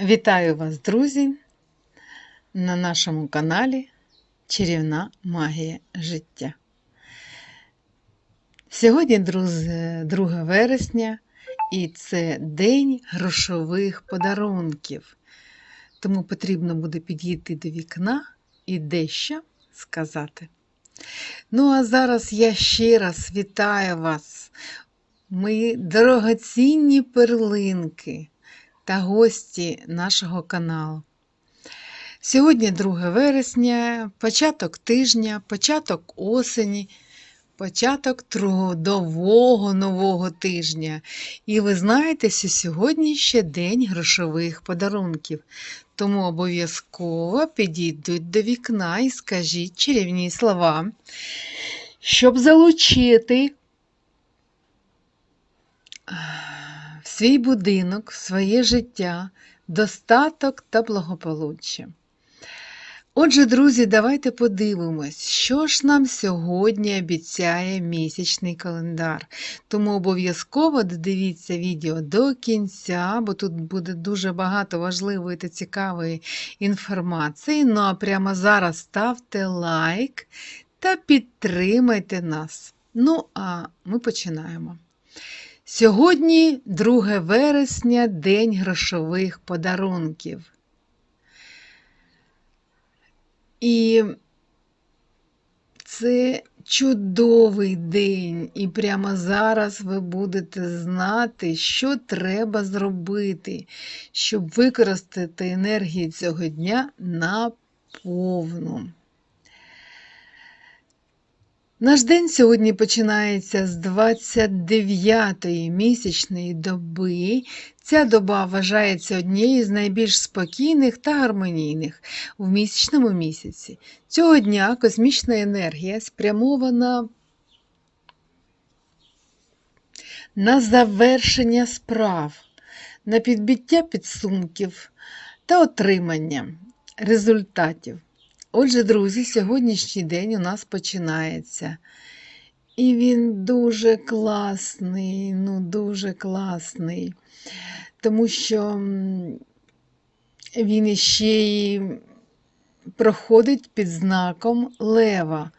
Вітаю вас, друзі, на нашому каналі Чарівна магія життя. Сьогодні, друзі, 2 вересня, і це День грошових подарунків. Тому потрібно буде підійти до вікна і дещо сказати. Ну, а зараз я ще раз вітаю вас, мої дорогоцінні перлинки та гості нашого каналу. Сьогодні 2 вересня, початок тижня, початок осені, початок трудового нового тижня. І ви знаєте, що сьогодні ще день грошових подарунків. Тому обов'язково підійдуть до вікна і скажіть чарівні слова, щоб залучити свій будинок, своє життя, достаток та благополуччя. Отже, друзі, давайте подивимось, що ж нам сьогодні обіцяє місячний календар. Тому обов'язково додивіться відео до кінця, бо тут буде дуже багато важливої та цікавої інформації. Ну а прямо зараз ставте лайк та підтримайте нас. Ну, а ми починаємо. Сьогодні 2 вересня День грошових подарунків. І це чудовий день, і прямо зараз ви будете знати, що треба зробити, щоб використати енергію цього дня на повну. Наш день сьогодні починається з 29-ї місячної доби. Ця доба вважається однією з найбільш спокійних та гармонійних в місячному місяці. Цього дня космічна енергія спрямована на завершення справ, на підбиття підсумків та отримання результатів. Отже, друзі, сьогоднішній день у нас починається. І він дуже класний, ну дуже класний, тому що він іще й проходить під знаком лева,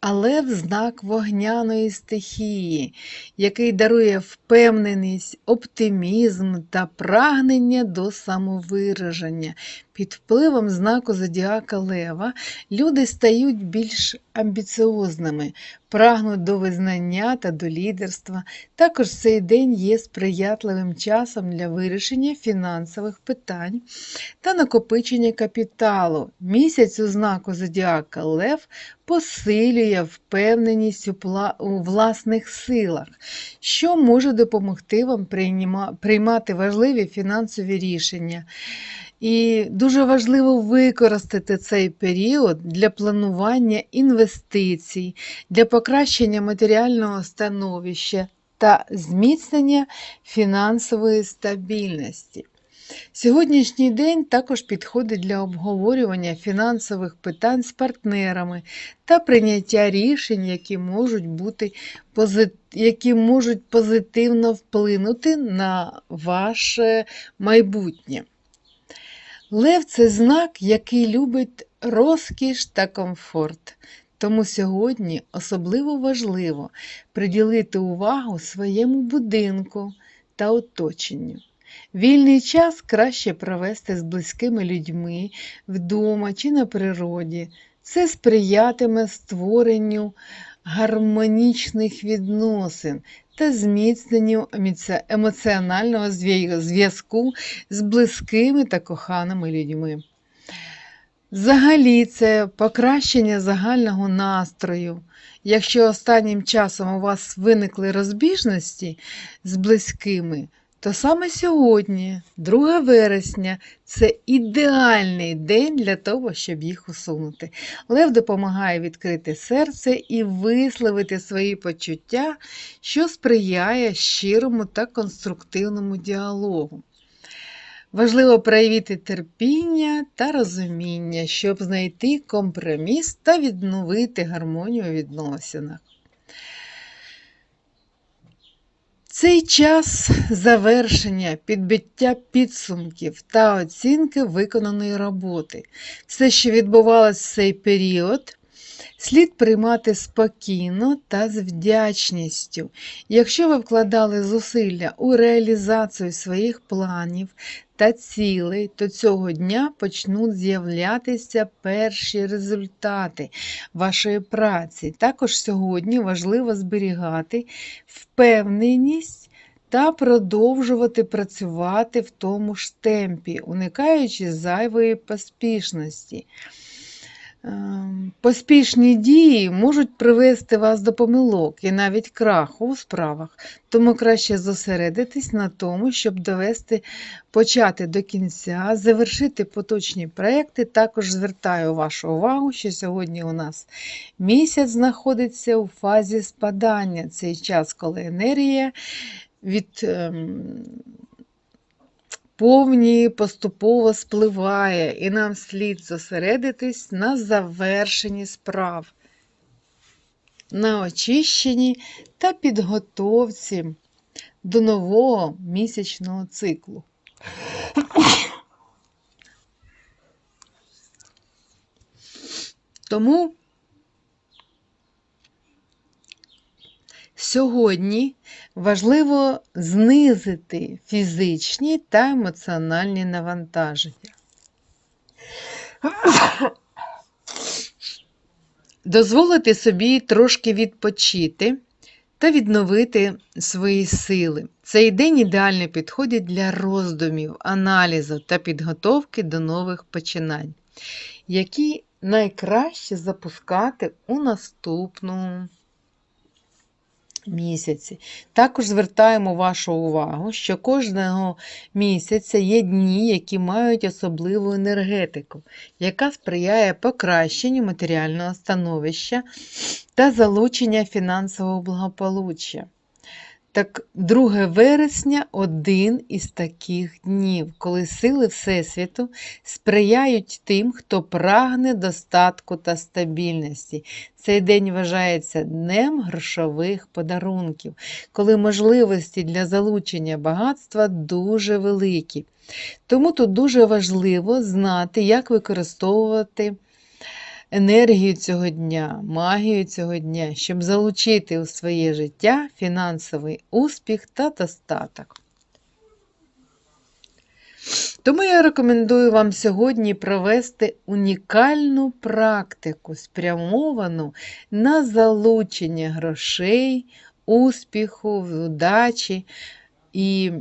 а лев знак вогняної стихії, який дарує впевненість, оптимізм та прагнення до самовираження. Під впливом знаку Зодіака Лева люди стають більш амбіціозними, прагнуть до визнання та до лідерства. Також цей день є сприятливим часом для вирішення фінансових питань та накопичення капіталу. Місяць у знаку Зодіака Лев посилює впевненість у власних силах, що може допомогти вам приймати важливі фінансові рішення. І дуже важливо використати цей період для планування інвестицій, для покращення матеріального становища та зміцнення фінансової стабільності. Сьогоднішній день також підходить для обговорювання фінансових питань з партнерами та прийняття рішень, які можуть бути які можуть позитивно вплинути на ваше майбутнє. Лев це знак, який любить розкіш та комфорт. Тому сьогодні особливо важливо приділити увагу своєму будинку та оточенню. Вільний час краще провести з близькими людьми вдома чи на природі. Це сприятиме створенню гармонічних відносин та зміцненню емоціонального зв'язку з близькими та коханими людьми. Взагалі, це покращення загального настрою. Якщо останнім часом у вас виникли розбіжності з близькими, то саме сьогодні, 2 вересня, це ідеальний день для того, щоб їх усунути. Лев допомагає відкрити серце і висловити свої почуття, що сприяє щирому та конструктивному діалогу. Важливо проявити терпіння та розуміння, щоб знайти компроміс та відновити гармонію у відносинах. Цей час завершення, підбиття підсумків та оцінки виконаної роботи. Все, що відбувалося в цей період, слід приймати спокійно та з вдячністю. Якщо ви вкладали зусилля у реалізацію своїх планів та цілей, то цього дня почнуть з'являтися перші результати вашої праці. Також сьогодні важливо зберігати впевненість та продовжувати працювати в тому ж темпі, уникаючи зайвої поспішності. Ем, Поспішні дії можуть привести вас до помилок і навіть краху у справах, тому краще зосередитись на тому, щоб довести, почати до кінця, завершити поточні проекти. Також звертаю вашу увагу, що сьогодні у нас місяць знаходиться у фазі спадання. Цей час, коли енергія від ем, повні поступово спливає, і нам слід зосередитись на завершенні справ, на очищенні та підготовці до нового місячного циклу. Тому Сьогодні важливо знизити фізичні та емоціональні навантаження. Дозволити собі трошки відпочити та відновити свої сили. Цей день ідеально підходить для роздумів, аналізу та підготовки до нових починань, які найкраще запускати у наступному місяці. Також звертаємо вашу увагу, що кожного місяця є дні, які мають особливу енергетику, яка сприяє покращенню матеріального становища та залучення фінансового благополуччя. Так, 2 вересня один із таких днів, коли сили Всесвіту сприяють тим, хто прагне достатку та стабільності. Цей день вважається днем грошових подарунків, коли можливості для залучення багатства дуже великі. Тому тут дуже важливо знати, як використовувати енергію цього дня, магію цього дня, щоб залучити у своє життя фінансовий успіх та достаток. Тому я рекомендую вам сьогодні провести унікальну практику, спрямовану на залучення грошей, успіху, удачі. І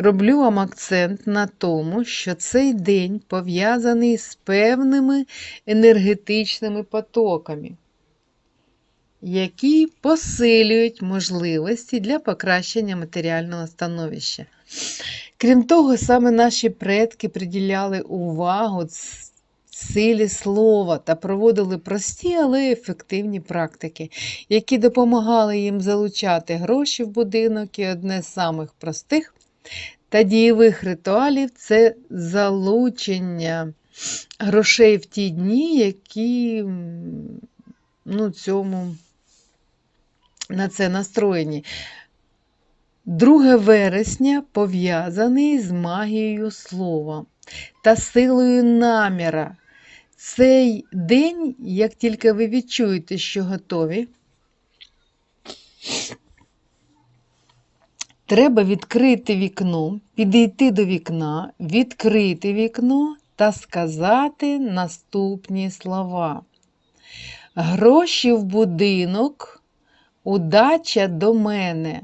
роблю вам акцент на тому, що цей день пов'язаний з певними енергетичними потоками, які посилюють можливості для покращення матеріального становища. Крім того, саме наші предки приділяли увагу силі слова та проводили прості, але ефективні практики, які допомагали їм залучати гроші в будинок і одне з самих простих та дієвих ритуалів це залучення грошей в ті дні, які ну, цьому, на це настроєні. 2 вересня пов'язаний з магією слова та силою наміра. Цей день, як тільки ви відчуєте, що готові, треба відкрити вікно, підійти до вікна, відкрити вікно та сказати наступні слова. Гроші в будинок, удача до мене.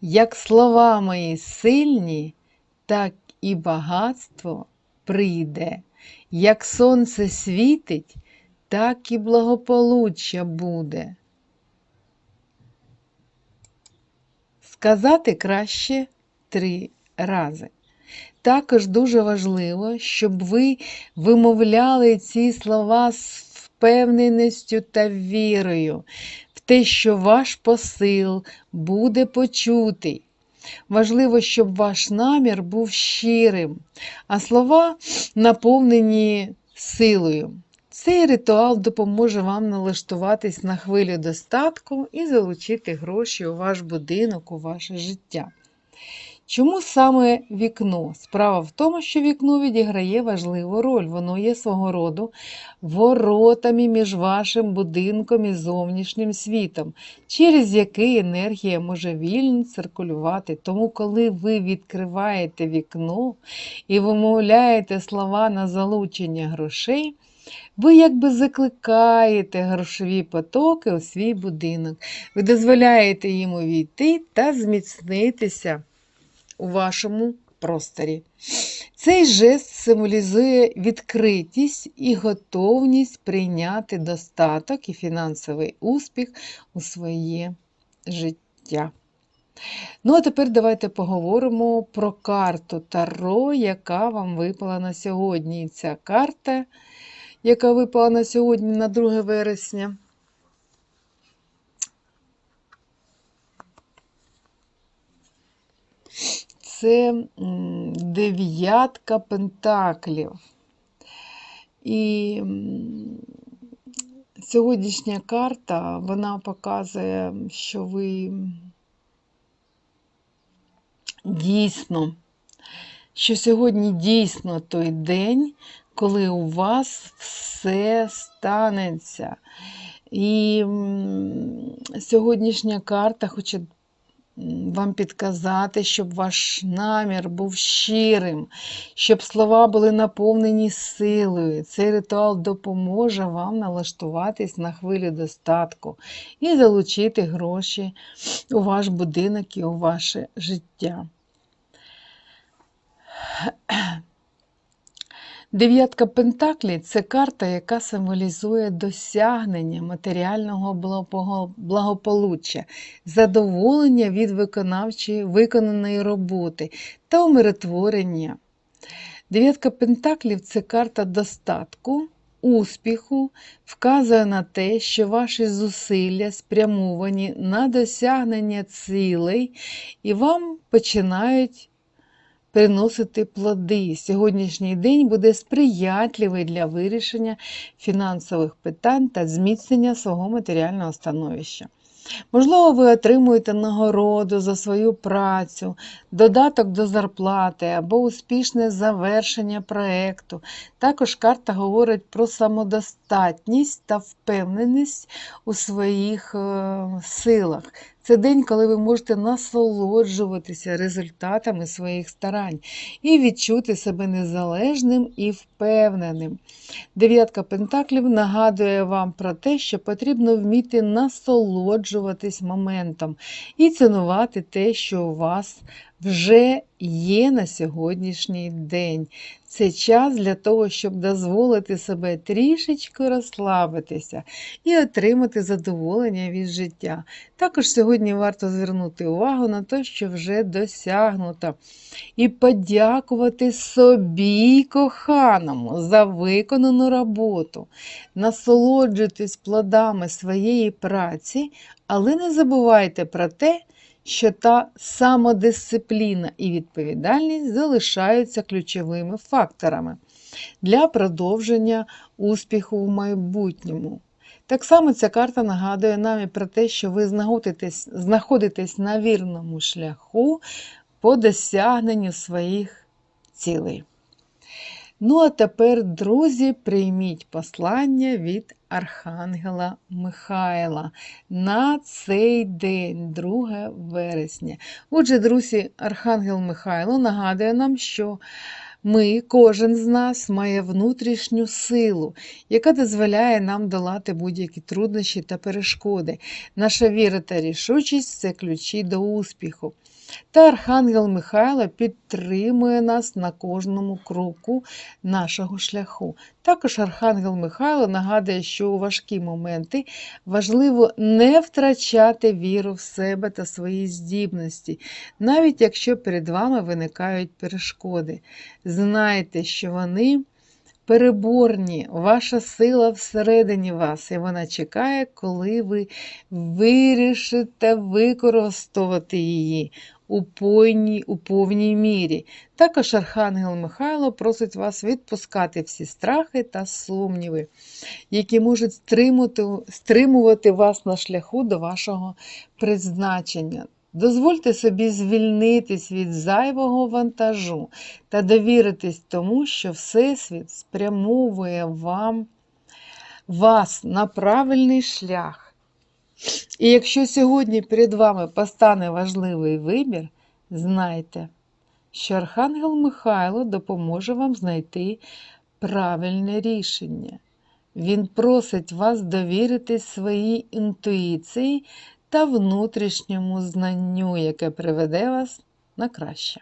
Як слова мої сильні, так і багатство прийде. Як сонце світить, так і благополуччя буде. Сказати краще три рази. Також дуже важливо, щоб ви вимовляли ці слова з впевненістю та вірою в те, що ваш посил буде почутий. Важливо, щоб ваш намір був щирим, а слова наповнені силою. Цей ритуал допоможе вам налаштуватись на хвилю достатку і залучити гроші у ваш будинок, у ваше життя. Чому саме вікно? Справа в тому, що вікно відіграє важливу роль. Воно є свого роду воротами між вашим будинком і зовнішнім світом, через який енергія може вільно циркулювати. Тому, коли ви відкриваєте вікно і вимовляєте слова на залучення грошей, ви якби закликаєте грошові потоки у свій будинок. Ви дозволяєте їм увійти та зміцнитися у вашому просторі. Цей жест символізує відкритість і готовність прийняти достаток і фінансовий успіх у своє життя. Ну, а тепер давайте поговоримо про карту Таро, яка вам випала на сьогодні. Ця карта, яка випала на сьогодні, на 2 вересня. Це дев'ятка пентаклів. І сьогоднішня карта, вона показує, що ви дійсно, що сьогодні дійсно той день, коли у вас все станеться. І сьогоднішня карта хоче вам підказати, щоб ваш намір був щирим, щоб слова були наповнені силою. Цей ритуал допоможе вам налаштуватись на хвилю достатку і залучити гроші у ваш будинок і у ваше життя. Дев'ятка Пентаклі це карта, яка символізує досягнення матеріального благополуччя, задоволення від виконавчої виконаної роботи та умиротворення. Дев'ятка Пентаклів це карта достатку, успіху, вказує на те, що ваші зусилля спрямовані на досягнення цілей, і вам починають приносити плоди. Сьогоднішній день буде сприятливий для вирішення фінансових питань та зміцнення свого матеріального становища. Можливо, ви отримуєте нагороду за свою працю, додаток до зарплати або успішне завершення проєкту. Також карта говорить про самодостатність та впевненість у своїх е, силах. Це день, коли ви можете насолоджуватися результатами своїх старань і відчути себе незалежним і впевненим. Дев'ятка пентаклів нагадує вам про те, що потрібно вміти насолоджуватись моментом і цінувати те, що у вас вже є на сьогоднішній день. Це час для того, щоб дозволити себе трішечки розслабитися і отримати задоволення від життя. Також сьогодні варто звернути увагу на те, що вже досягнуто, і подякувати собі, коханому, за виконану роботу, насолоджуйтесь плодами своєї праці, але не забувайте про те, що та самодисципліна і відповідальність залишаються ключовими факторами для продовження успіху в майбутньому. Так само ця карта нагадує нам і про те, що ви знаходитесь, знаходитесь на вірному шляху по досягненню своїх цілей. Ну, а тепер, друзі, прийміть послання від Архангела Михайла на цей день, 2 вересня. Отже, друзі, Архангел Михайло нагадує нам, що ми, кожен з нас, має внутрішню силу, яка дозволяє нам долати будь-які труднощі та перешкоди. Наша віра та рішучість це ключі до успіху. Та Архангел Михайло підтримує нас на кожному кроку нашого шляху. Також Архангел Михайло нагадує, що у важкі моменти важливо не втрачати віру в себе та свої здібності, навіть якщо перед вами виникають перешкоди. Знайте, що вони переборні, ваша сила всередині вас, і вона чекає, коли ви вирішите використовувати її у повній, у повній мірі. Також Архангел Михайло просить вас відпускати всі страхи та сумніви, які можуть стримувати, стримувати вас на шляху до вашого призначення. Дозвольте собі звільнитись від зайвого вантажу та довіритись тому, що Всесвіт спрямовує вам, вас на правильний шлях. І якщо сьогодні перед вами постане важливий вибір, знайте, що Архангел Михайло допоможе вам знайти правильне рішення. Він просить вас довіритись своїй інтуїції та внутрішньому знанню, яке приведе вас на краще.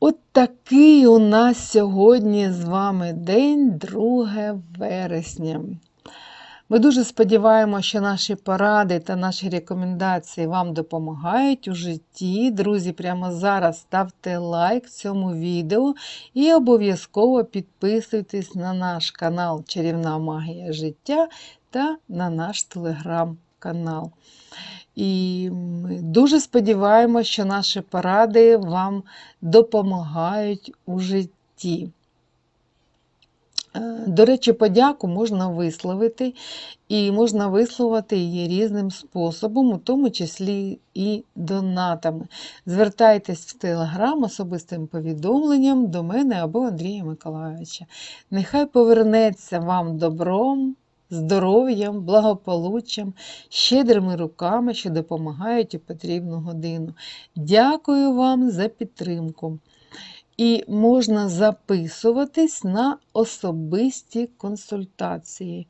От такий у нас сьогодні з вами день 2 вересня. Ми дуже сподіваємося, що наші поради та наші рекомендації вам допомагають у житті. Друзі, прямо зараз ставте лайк цьому відео і обов'язково підписуйтесь на наш канал Чарівна Магія життя та на наш телеграм-канал. І ми дуже сподіваємося, що наші поради вам допомагають у житті. Е, До речі, подяку можна висловити, і можна висловити її різним способом, у тому числі і донатами. Звертайтесь в Телеграм особистим повідомленням до мене або Андрія Миколайовича. Нехай повернеться вам добром, здоров'ям, благополуччям, щедрими руками, що допомагають у потрібну годину. Дякую вам за підтримку. І можна записуватись на особисті консультації.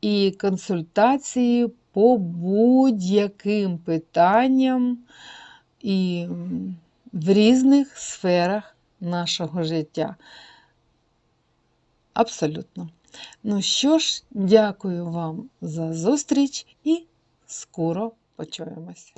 І консультації по будь-яким питанням і в різних сферах нашого життя. Абсолютно. Ну що ж, дякую вам за зустріч і скоро почуємося.